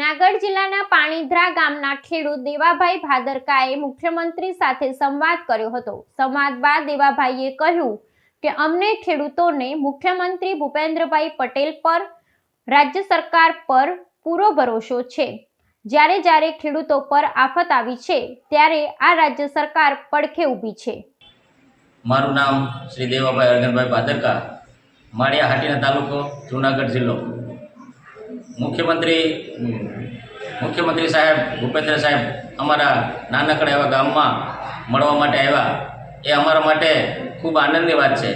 જુનાગઢ જિલ્લાના પાણીધ્રા ગામના ખેડૂત દેવાભાઈ ભાદરકાએ મુખ્યમંત્રી સાથે સંવાદ કર્યો હતો. સંવાદ બાદ દેવાભાઈએ કહ્યું કે, અમને ખેડૂતોને મુખ્યમંત્રી ભૂપેન્દ્રભાઈ પટેલ પર, રાજ્ય સરકાર પર પૂરો ભરોસો છે. જ્યારે જ્યારે ખેડૂતો પર આફત આવી છે, ત્યારે આ રાજ્ય સરકાર પડખે ઊભી છે. મારું નામ શ્રી દેવાભાઈ અરગનભાઈ ભાદરકા, માળિયા હાટીના તાલુકો જુનાગઢ જિલ્લો. મુખ્યમંત્રી મુખ્યમંત્રી સાહેબ, ભૂપેન્દ્ર સાહેબ અમારા નાનકડા એવા ગામમાં મળવા માટે આવ્યા. એ અમારા માટે ખૂબ આનંદની વાત છે.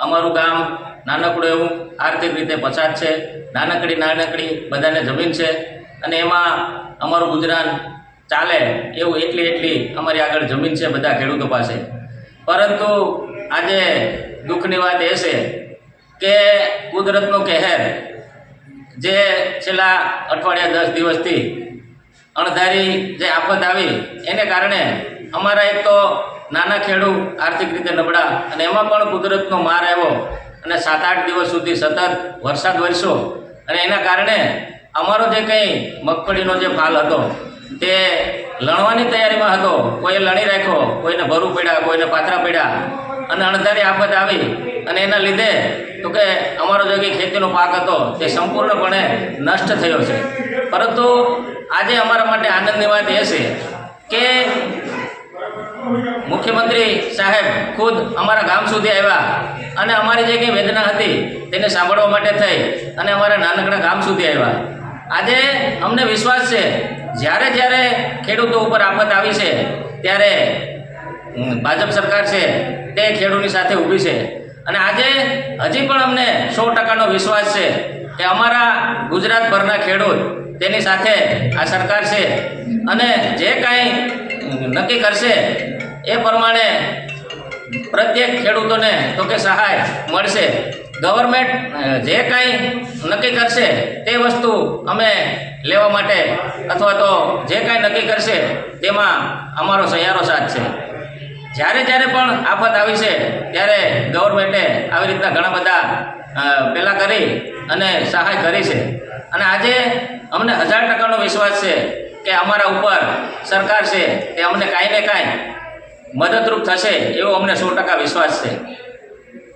અમારું ગામ નાનકડું એવું આર્થિક રીતે પછાત છે. નાનકડી નાનકડી બધાને જમીન છે. અને એમાં અમારું ગુજરાન ચાલે એવું એટલી એટલી અમારી આગળ જમીન છે બધા ખેડૂતો પાસે. પરંતુ આજે દુઃખની વાત એ છે કે કુદરતનો કહેર જે છેલ્લા અઠવાડિયા દસ દિવસથી અણધારી જે આફત આવી, એને કારણે અમારા એક તો નાના ખેડૂત આર્થિક રીતે નબળા અને એમાં પણ કુદરતનો માર આવ્યો અને સાત આઠ દિવસ સુધી સતત વરસાદ વરસ્યો અને એના કારણે અમારો જે કંઈ મગફળીનો જે ફાલ હતો, તે લણવાની તૈયારીમાં હતો. કોઈએ લણી રાખ્યો, કોઈને ભરું પડ્યા, કોઈને પાથરા પડ્યા. અને અણધારી આફત આવી અને એના લીધે તો કે અમારો જે કંઈ ખેતીનો પાક હતો તે સંપૂર્ણપણે નષ્ટ થયો છે. પરંતુ આજે અમારા માટે આનંદની વાત એ છે કે મુખ્યમંત્રી સાહેબ ખુદ અમારા ગામ સુધી આવ્યા અને અમારી જે કંઈ વેદના હતી તેને સાંભળવા માટે થઈ અને અમારા નાનકડા ગામ સુધી આવ્યા. આજે અમને વિશ્વાસ છે, જ્યારે જ્યારે ખેડૂતો ઉપર આફત આવી છે, ત્યારે ભાજપ સરકાર છે, તે ખેડૂતની સાથે ઊભી છે. અને આજે હજી પણ અમને સો ટકાનો વિશ્વાસ છે કે અમારા ગુજરાતભરના ખેડૂત તેની સાથે આ સરકાર છે. અને જે કાંઈ નક્કી કરશે એ પ્રમાણે પ્રત્યેક ખેડૂતોને તો કે સહાય મળશે. ગવર્મેન્ટ જે કાંઈ નક્કી કરશે તે વસ્તુ અમે લેવા માટે અથવા તો જે કાંઈ નક્કી કરશે તેમાં અમારો સહિયારો સાથ છે. જ્યારે જ્યારે પણ આફત આવી છે, ત્યારે ગવર્મેન્ટે આવી રીતના ઘણા બધા પહેલાં કરી અને સહાય કરી છે. અને આજે અમને હજાર ટકાનો વિશ્વાસ છે કે અમારા ઉપર સરકાર છે તે અમને કાંઈ ને કાંઈ મદદરૂપ થશે એવો અમને સો ટકા વિશ્વાસ છે.